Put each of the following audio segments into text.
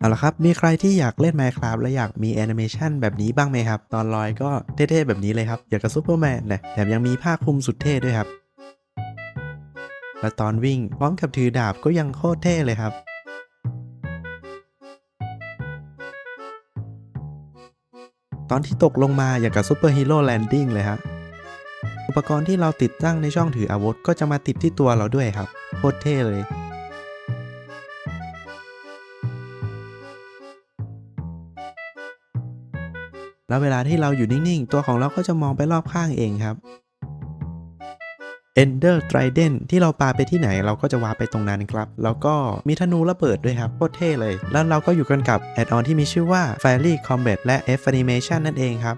เอาละครับ มีใครที่อยากเล่น Minecraft และอยากมีแอนิเมชันแบบนี้บ้างไหมครับ ตอนลอยก็เท่ๆแบบนี้เลยครับ อยากกับซูเปอร์แมนนะแถมยังมีผ้าคลุมสุดเท่ด้วยครับ และตอนวิ่งพร้อมกับถือดาบก็ยังโคตรเท่เลยครับตอนที่ตกลงมาอย่างกับซูเปอร์ฮีโร่แลนดิ้งเลยฮะ อุปกรณ์ที่เราติดตั้งในช่องถืออาวุธก็จะมาติดที่ตัวเราด้วยครับ โคตรเท่เลย แล้วเวลาที่เราอยู่นิ่งๆ ตัวของเราก็จะมองไปรอบข้างเองครับ Ender Trident ที่เราปาไปที่ไหนเราก็จะวาร์ไปตรงนั้นครับ แล้วก็มีธนูระเบิดด้วยครับโคตรเท่เลย แล้วเราก็อยู่กันกับแอดออนที่มีชื่อว่า Fairy Combat และ F Animation นั่นเองครับ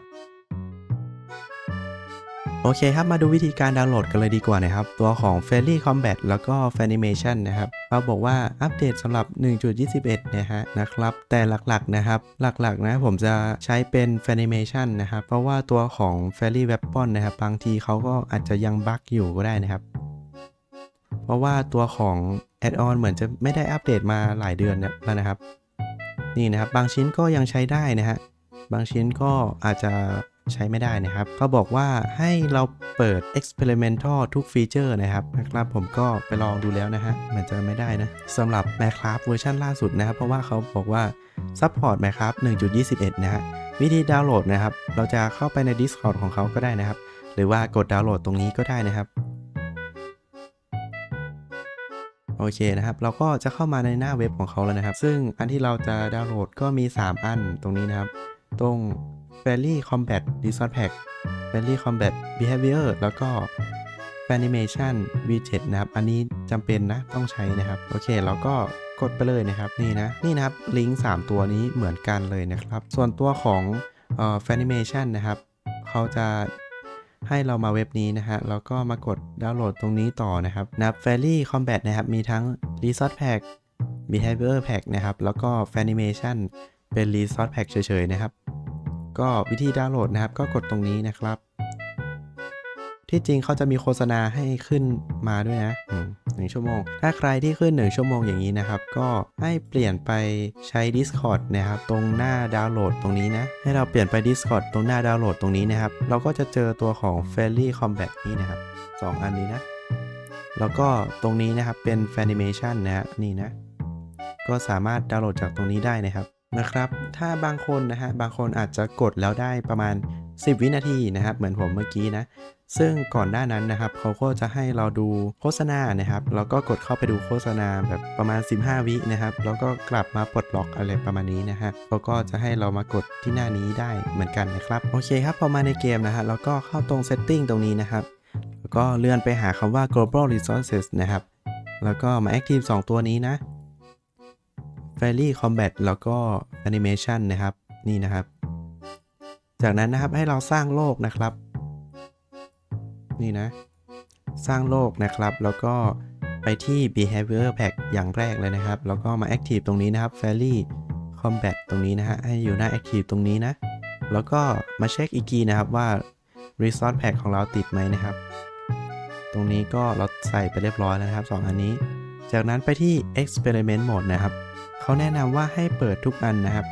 โอเคครับ มาดูวิธีการดาวน์โหลดกันเลยดีกว่านะครับ ตัวของ Fairy Combat แล้วก็ Fanimation นะครับเขาบอกว่าอัปเดตสำหรับ 1.21 นะฮะนะครับ แต่หลักๆนะครับ หลักๆนะผมจะใช้เป็น Fanimation นะครับ เพราะว่าตัวของ Fairy Weapon นะครับ บางทีเขาก็อาจจะยังบั๊กอยู่ก็ได้นะครับ เพราะว่าตัวของ Add-on เหมือนจะไม่ได้อัปเดตมาหลายเดือนแล้วนะครับ นี่นะครับ บางชิ้นก็ยังใช้ได้นะฮะบางชิ้นก็อาจจะ ใช้ไม่ได้นะครับเขาบอกว่าให้เราเปิด experimental ทุกฟีเจอร์นะครับนะครับผมก็ไปลองดูแล้วนะฮะมันจะไม่ได้นะสำหรับ Minecraft เวอร์ชันล่าสุดนะครับ เพราะว่าเขาบอกว่า support Minecraft 1.21 นะฮะวิธีดาวน์โหลดนะครับ เราจะเข้าไปใน Discord ของเขาก็ได้นะครับ หรือว่ากดดาวน์โหลดตรงนี้ก็ได้นะครับโอเคนะครับ เราก็จะเข้ามาในหน้าเว็บของเขาแล้วนะครับ ซึ่งอันที่เราจะดาวน์โหลดก็มี 3 อันตรงนี้นะครับ ตรง Fairy Combat Resource Pack Fairy Combat Behavior แล้วก็ Fanimation V7 นะครับ อันนี้จำเป็นนะต้องใช้นะครับ โอเคเราก็กดไปเลยนะครับ นี่นะ นี่นะครับ ลิงก์ 3 ตัวนี้เหมือนกันเลยนะครับ ส่วนตัวของเอ่อ Fanimation นะครับ เขาจะให้เรามาเว็บนี้นะฮะ แล้วก็มากดดาวน์โหลดตรงนี้ต่อนะครับนะ Fairy Combat นะครับ มีทั้ง Resource Pack Behavior Pack นะครับ แล้วก็ Fanimation เป็น Resource Pack เฉยๆนะครับ ก็วิธีดาวน์โหลดนะครับ ก็กดตรงนี้นะครับ ที่จริงเขาจะมีโฆษณาให้ขึ้นมาด้วยนะหนึ่งชั่วโมง ถ้าใครที่ขึ้น 1 ชั่วโมงอย่างนี้นะครับ ก็ให้เปลี่ยนไปใช้ Discord นะครับ ตรงหน้าดาวน์โหลดตรงนี้นะ ให้เราเปลี่ยนไป Discord ตรงหน้าดาวน์โหลดตรงนี้นะครับ เราก็จะเจอตัวของ Fairy Combat นี่นะครับ 2 อันนี้นะ แล้วก็ตรงนี้นะครับเป็น Fanimation นะฮะนี่นะ ก็สามารถดาวน์โหลดจากตรงนี้ได้นะครับ นะครับ ถ้าบางคนนะฮะ บางคนอาจจะกดแล้วได้ประมาณ 10 วินาทีนะครับ เหมือนผมเมื่อกี้นะ ซึ่งก่อนหน้านั้นนะครับเขาก็จะให้เราดูโฆษณานะครับ แล้วก็กดเข้าไปดูโฆษณาแบบประมาณ 15 วินะครับ แล้วก็กลับมาปลดล็อกอะไรประมาณนี้นะฮะเขาก็จะให้เรามากดที่หน้านี้ได้เหมือนกันนะครับ โอเคครับ พอมาในเกมนะฮะ แล้วก็เข้าตรง setting ตรงนี้นะครับ แล้วก็เลื่อนไปหาคำว่า global resources นะครับ แล้วก็มา active 2 ตัวนี้นะ Fairy Combat แล้วก็ Animation นะครับนี่นะครับ จากนั้นนะครับให้เราสร้างโลกนะครับ นี่นะ สร้างโลกนะครับ แล้วก็ไปที่ behavior pack อย่างแรกเลยนะครับ แล้วก็มา active ตรงนี้นะครับ Fairy Combat ตรงนี้นะฮะให้อยู่หน้า active ตรงนี้นะ แล้วก็มาเช็คอีกทีนะครับว่า resource pack ของเราติดไหมนะครับ ตรงนี้ก็เราใส่ไปเรียบร้อยแล้วนะครับ 2 อันนี้ จากนั้นไปที่ experiment mode นะครับ เขาแนะนำว่าให้เปิดทุกอันนะครับ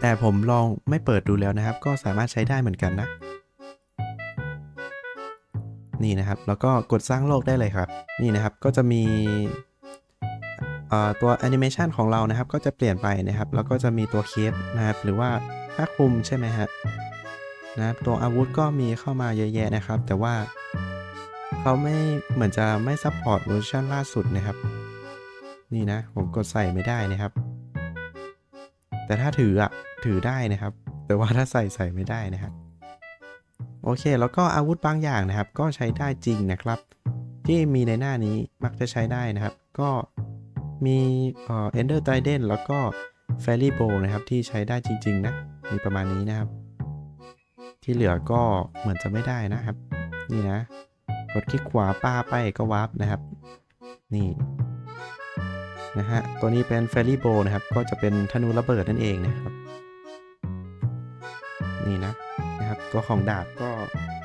แต่ผมลองไม่เปิดดูแล้วนะครับ ก็สามารถใช้ได้เหมือนกันนะ นี่นะครับ แล้วก็กดสร้างโลกได้เลยครับ นี่นะครับก็จะมีตัวแอนิเมชันของเรานะครับ ก็จะเปลี่ยนไปนะครับ แล้วก็จะมีตัวเคปนะครับ หรือว่าผ้าคลุมใช่ไหมฮะนะครับตัวอาวุธก็มีเข้ามาเยอะแยะนะครับ แต่ว่าเขาไม่เหมือนจะไม่ซัพพอร์ตเวอร์ชันล่าสุดนะครับ นี่นะ ผมกดใส่ไม่ได้นะครับ แต่ถ้าถืออะถือได้นะครับ แต่ว่าถ้าใส่ใส่ไม่ได้นะครับโอเค แล้วก็อาวุธบางอย่างนะครับ ก็ใช้ได้จริงนะครับ ที่มีในหน้านี้มักจะใช้ได้นะครับ ก็มีเอ่อ Ender Trident แล้วก็ Fairy Bow นะครับ ที่ใช้ได้จริง ๆ นะ มีประมาณนี้นะครับ ที่เหลือก็เหมือนจะไม่ได้นะครับ นี่นะ กดคลิกขวาป้าไปก็วาร์ปนะครับ นี่ นะฮะ ตัวนี้เป็น Fairy Bow นะครับ ก็จะเป็นธนูระเบิดนั่นเองนะครับ นี่นะนะครับ ตัวของดาบก็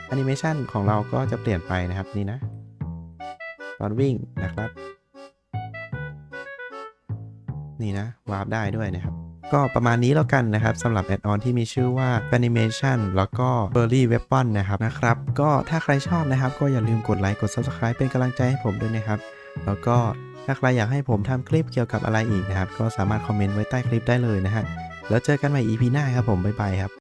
แอนิเมชันของเราก็จะเปลี่ยนไปนะครับนี่นะ ตอนวิ่งนะครับ นี่นะ วาร์ปได้ด้วยนะครับ ก็ประมาณนี้แล้วกันนะครับสำหรับแอดออนที่มีชื่อว่า Animation แล้วก็ b u r r y Weapon นะครับนะครับ ก็ถ้าใครชอบนะครับ ก็อย่าลืมกดไลค์กด Subscribe เป็นกำลังใจให้ผมด้วยนะครับ แล้วก็ ถ้าใครอยากให้ผมทำคลิปเกี่ยวกับอะไรอีกนะครับ ก็สามารถคอมเมนต์ไว้ใต้คลิปได้เลยนะฮะ แล้วเจอกันใหม่ EP หน้าครับผม บ๊ายบายครับ